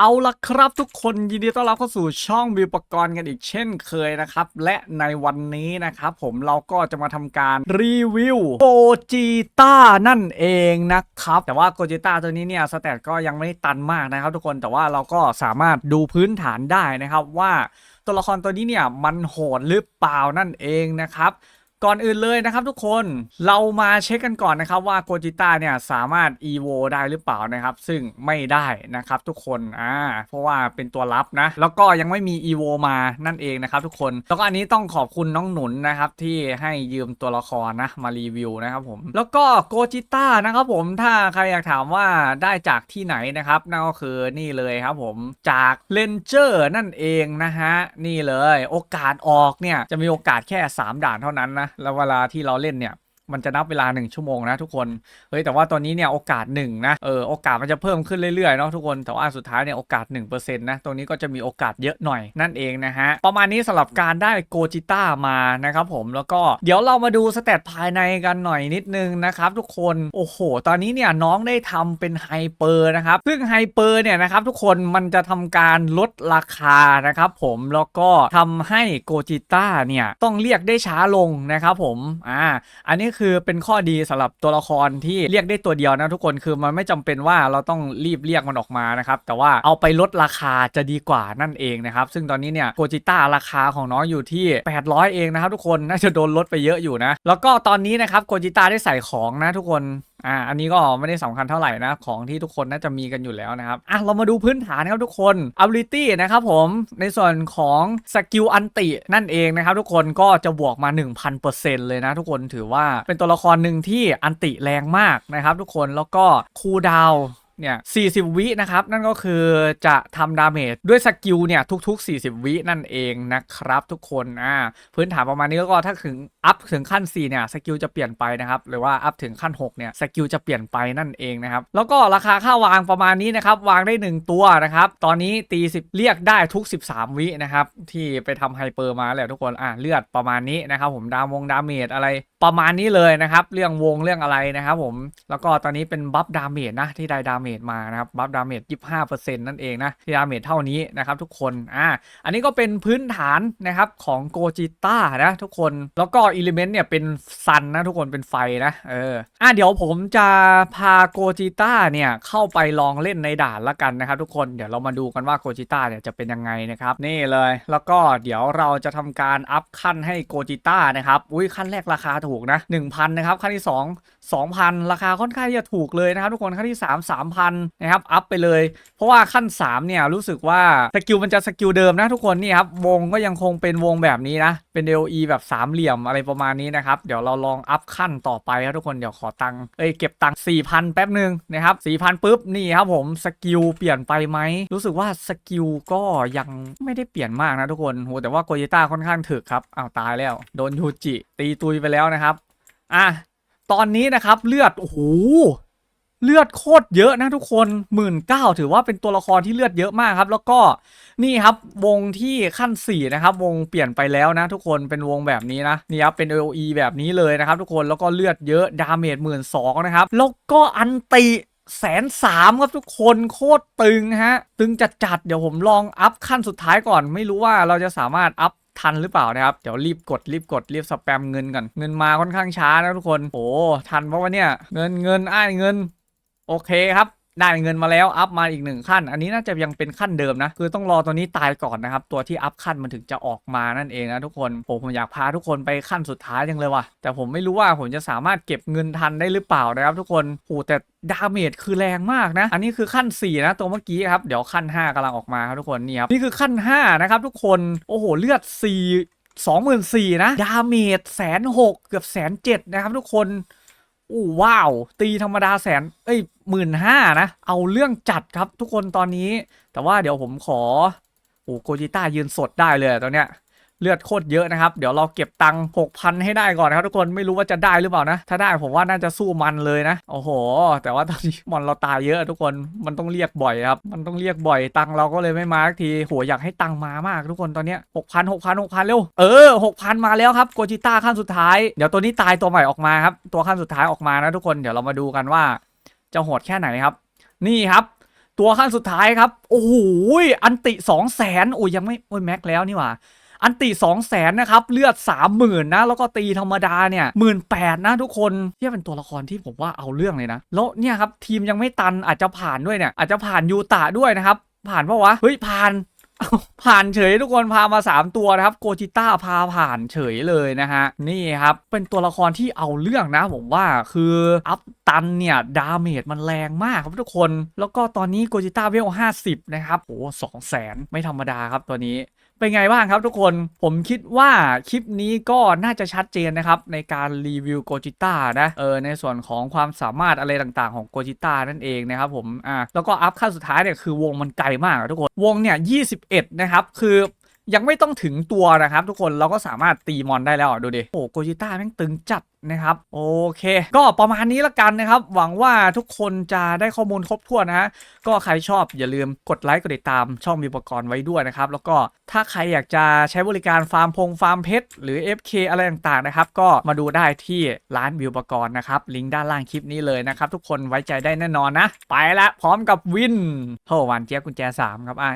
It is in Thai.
เอาละครับทุกคนยินดีต้อนรับเข้าสู่ช่องวิวปกรณ์กันอีกเช่นเคยนะครับ และในวันนี้นะครับผมเราก็จะมาทำการรีวิวโกจิต้านั่นเองนะครับ แต่ว่าโกจิต้าตัวนี้เนี่ยสแตทก็ยังไม่ได้ตันมากนะครับ ทุกคนแต่ว่าเราก็สามารถดูพื้นฐานได้นะครับว่าตัวละครตัวนี้เนี่ยมันโหดหรือเปล่านั่นเองนะครับ ก่อนอื่นเลยนะครับทุกคนเรามาเช็คกันก่อนนะครับว่าโกจิต้าเนี่ยสามารถ EVO ได้หรือเปล่านะครับ ซึ่งไม่ได้นะครับทุกคนอ่าเพราะว่าเป็นตัวลับนะ แล้วก็ยังไม่มี EVO มานั่นเองนะครับทุกคน แล้วก็อันนี้ต้องขอบคุณน้องหนุนนะครับที่ให้ยืมตัวละครนะมารีวิวนะครับผม แล้วก็โกจิต้านะครับผมถ้าใครอยากถามว่าได้จากที่ไหนนะครับนั่นก็คือนี่เลยครับผมจากเลนเจอร์นั่นเองนะฮะนี่เลยโอกาสออกเนี่ยจะมีโอกาสแค่ 3 ด่านเท่านั้นนะแล้วเวลาที่เราเล่นเนี่ย มันจะนับเวลา 1 ชั่วโมงนะทุกคน เฮ้ยแต่ว่าตอนนี้เนี่ยโอกาส1นะ เออโอกาสมันจะเพิ่มขึ้นเรื่อยๆเนาะทุกคน แต่ว่าสุดท้ายเนี่ยโอกาส1%นะ ตรงนี้ก็จะมีโอกาสเยอะหน่อยนั่นเองนะฮะ ประมาณนี้สำหรับการได้โกจิต้ามานะครับผม แล้วก็เดี๋ยวเรามาดูสเตตภายในกันหน่อยนิดนึงนะครับทุกคน โอ้โห ตอนนี้เนี่ยน้องได้ทำเป็นไฮเปอร์นะครับ ซึ่งไฮเปอร์เนี่ยนะครับทุกคนมันจะทำการลดราคานะครับผมแล้วก็ทำให้โกจิต้าเนี่ยต้องเรียกได้ช้าลงนะครับผม อ่า อันนี้คือเป็นข้อดีสำหรับตัวละครที่เรียกได้ตัวเดียวนะทุกคนคือมันไม่จำเป็นว่าเราต้องรีบเรียกมันออกมานะครับแต่ว่าเอาไปลดราคาจะดีกว่านั่นเองนะครับซึ่งตอนนี้เนี่ยโกจิต้าราคาของน้องอยู่ที่ 800 เองนะครับทุกคนน่าจะโดนลดไปเยอะอยู่นะแล้วก็ตอนนี้นะครับโกจิต้าได้ใส่ของนะทุกคน อ่าอันนี้ก็ไม่ได้สำคัญเท่าไหร่นะ ของที่ทุกคนน่าจะมีกันอยู่แล้วนะครับอะเรามาดูพื้นฐานนะครับทุกคน ability นะครับผมในส่วนของสกิลอันตินั่นเองนะครับทุกคนก็จะบวกมา 1000%เลยนะทุกคนถือว่าเป็นตัวละครหนึ่งที่อันติแรงมากนะครับทุกคนแล้วก็คูดาว เนี่ย40 วินะครับ นั่นก็คือจะทำดาเมจด้วยสกิลเนี่ยทุก ๆ 40 วินั่นเองนะครับ ทุกคนอ่าพื้นฐานประมาณนี้แล้วก็ถ้าถึงอัพถึงขั้น 4 เนี่ยสกิลจะเปลี่ยนไปนะครับ หรือว่าอัพถึงขั้น 6 เนี่ยสกิลจะเปลี่ยนไปนั่นเองนะครับ แล้วก็ราคาค่าวางประมาณนี้นะครับ วางได้ 1 ตัวนะครับ ตอนนี้ตี 10 เรียกได้ทุก 13 วินะครับ ที่ไปทำไฮเปอร์มาแหละทุกคนอ่าเลือดประมาณนี้นะครับ ผมดามงดาเมจอะไรประมาณนี้เลยนะครับ เรื่องวงเรื่องอะไรนะครับ ผมแล้วก็ตอนนี้เป็นบัฟดาเมจนะที่ได้ดาเมจมานะครับบัฟดาเมจ25%นั่นเองนะที่ดาเมจเท่านี้นะครับทุกคนอ่าอันนี้ก็เป็นพื้นฐานนะครับของโกจิต้านะทุกคนแล้วก็อิเลเมนต์เนี่ยเป็นซันนะทุกคนเป็นไฟนะเอออะเดี๋ยวผมจะพาโกจิต้าเนี่ยเข้าไปลองเล่นในด่านละกันนะครับทุกคนเดี๋ยวเรามาดูกันว่าโกจิต้าเนี่ยจะเป็นยังไงนะครับนี่เลยแล้วก็เดี๋ยวเราจะทำการอัพขั้นให้โกจิต้านะครับอุ้ยขั้นแรกราคาถูกนะ1,000นะครับขั้นที่ 2 2,000 ราคาค่อนข้างที่จะถูกเลยนะครับทุกคนขั้นที่ 3 3,000นะครับอัพไปเลย เพราะว่าขั้น 3 เนี่ย รู้สึกว่าสกิลมันจะสกิลเดิมนะทุกคนนี่ครับ วงก็ยังคงเป็นวงแบบนี้นะ เป็น DOE แบบสามเหลี่ยมอะไรประมาณนี้นะครับ เดี๋ยวเราลองอัพขั้นต่อไปครับทุกคนเดี๋ยวขอตังค์เอ้ยเก็บตังค์4,000แป๊บหนึ่งนะครับ4,000ปุ๊บนี่ครับผมสกิลเปลี่ยนไปไหมรู้สึกว่าสกิลก็ยังไม่ได้เปลี่ยนมากนะทุกคนโหแต่ว่าโกจิต้าค่อนข้างถึกครับอ้าวตายแล้ว โดนยูจิตีตุยไปแล้วนะครับอะตอนนี้นะครับเลือดโอ้โห เลือดโคตรเยอะนะทุกคนหมื่นเก้าถือว่าเป็นตัวละครที่เลือดเยอะมากครับ แล้วก็นี่ครับวงที่ขั้น4นะครับวงเปลี่ยนไปแล้วนะทุกคนเป็นวงแบบนี้นะนี่ครับเป็น AOE แบบนี้เลยนะครับทุกคนแล้วก็เลือดเยอะดาเมจหมื่นสองนะครับแล้วก็อันติแสนสามครับทุกคนโคตรตึงฮะ ตึงจัดจัดๆเดี๋ยวผมลองอัพขั้นสุดท้ายก่อน ไม่รู้ว่าเราจะสามารถอัพทันหรือเปล่านะครับ เดี๋ยวรีบกดรีบกดรีบสแปมเงินก่อน เงินมาค่อนข้างช้านะทุกคน โอ้ทันเพราะว่าเนี่ย เงินเงินอ้ายเงิน โอเคครับได้เงินมาแล้วอัพมาอีกหนึ่งขั้น อันนี้น่าจะยังเป็นขั้นเดิมนะ คือต้องรอตัวนี้ตายก่อนนะครับ ตัวที่อัพขั้นมันถึงจะออกมานั่นเองนะทุกคนผมผมอยากพาทุกคนไปขั้นสุดท้ายจังเลยว่ะแต่ผมไม่รู้ว่าผมจะสามารถเก็บเงินทันได้หรือเปล่านะครับ ทุกคนโอ้แต่ดาเมจคือแรงมากนะ อันนี้คือขั้น 4 นะ ตัวเมื่อกี้ครับ เดี๋ยวขั้น 5กำลังออกมาครับทุกคนนี่ครับนี่คือขั้น 5 นะครับทุกคนโอ้โหเลือด 4 24,000นะดาเมจแสนหกเกือบแสนเจ็ดนะครับทุกคน อู้ว้าว ตีธรรมดาแสน เอ้ยหมื่นห้านะ เอาเรื่องจัดครับทุกคนตอนนี้ แต่ว่าเดี๋ยวผมขอ โอ้โกจิต้ายืนสดได้เลยตอนเนี้ย เลือดโคตรเยอะนะครับ เดี๋ยวเราเก็บตังค์หกพันให้ได้ก่อนนะครับทุกคนไม่รู้ว่าจะได้หรือเปล่านะ ถ้าได้ผมว่าน่าจะสู้มันเลยนะ โอ้โห แต่ว่าตอนนี้มอนเราตายเยอะทุกคนมันต้องเรียกบ่อยครับ มันต้องเรียกบ่อยตังค์เราก็เลยไม่มาสักทีโหอยากให้ตังค์มามากทุกคนตอนเนี้ยหกพันหกพันหกพันเร็วเออหกพันมาแล้วครับโกจิต้าขั้นสุดท้ายเดี๋ยวตัวนี้ตายตัวใหม่ออกมาครับตัวขั้นสุดท้ายออกมานะทุกคนเดี๋ยวเรามาดูกันว่าจะโหดแค่ไหนครับ นี่ครับตัวขั้นสุดท้ายครับ โอ้โห อันติ2 0 0แสนโอ้ยยังไม่โอ้ยแม็กแล้วนี่หว่า อันติ2 0 0แสนนะครับ เลือด 30,000นะ แล้วก็ตีธรรมดาเนี่ยหมื่นแปดนะทุกคนที่เป็นตัวละครที่ผมว่าเอาเรื่องเลยนะ แล้วเนี่ยครับทีมยังไม่ตันอาจจะผ่านด้วยเนี่ย อาจจะผ่านยูตะด้วยนะครับ ผ่านปะวะ เฮ้ย ผ่านผ่านเฉยทุกคนพามา 3 ตัวนะครับ โกจิต้าพาผ่านเฉยเลยนะฮะ นี่ครับ เป็นตัวละครที่เอาเรื่องนะผมว่าคืออัพตันเนี่ย ดาเมจมันแรงมากครับทุกคน แล้วก็ตอนนี้โกจิต้าเวล 50 นะครับโอ้สองแสนไม่ธรรมดาครับตัวนี้เป็นไงบ้างครับทุกคนผมคิดว่าคลิปนี้ก็น่าจะชัดเจนนะครับ ในการรีวิวโกจิต้านะเออในส่วนของความสามารถอะไรต่างๆ ของโกจิต้านั่นเองนะครับผมอ่าแล้วก็อัพขั้นสุดท้ายเนี่ยคือวงมันไกลมากอะทุกคนวงเนี่ย21 นะครับ คือ ยังไม่ต้องถึงตัวนะครับ ทุกคนเราก็สามารถตีมอนได้แล้วอะดูดิโอ้โกจิต้าแม่งตึงจัดนะครับโอเค ก็ประมาณนี้ละกันนะครับ หวังว่าทุกคนจะได้ข้อมูลครบถ้วนนะฮะก็ใครชอบอย่าลืมกดไลค์กดติดตามช่องมีอุปกรณ์ไว้ด้วยนะครับ แล้วก็ถ้าใครอยากจะใช้บริการฟาร์มพงฟาร์มเพชรหรือ FK อะไรต่างๆนะครับ ก็มาดูได้ที่ร้านวิวอุปกรณ์นะครับลิงก์ด้านล่างคลิปนี้เลยนะครับทุกคนไว้ใจได้แน่นอนนะ ไปละพร้อมกับวินโหวานเจี๊ยบกุญแจ 3 ครับไอ้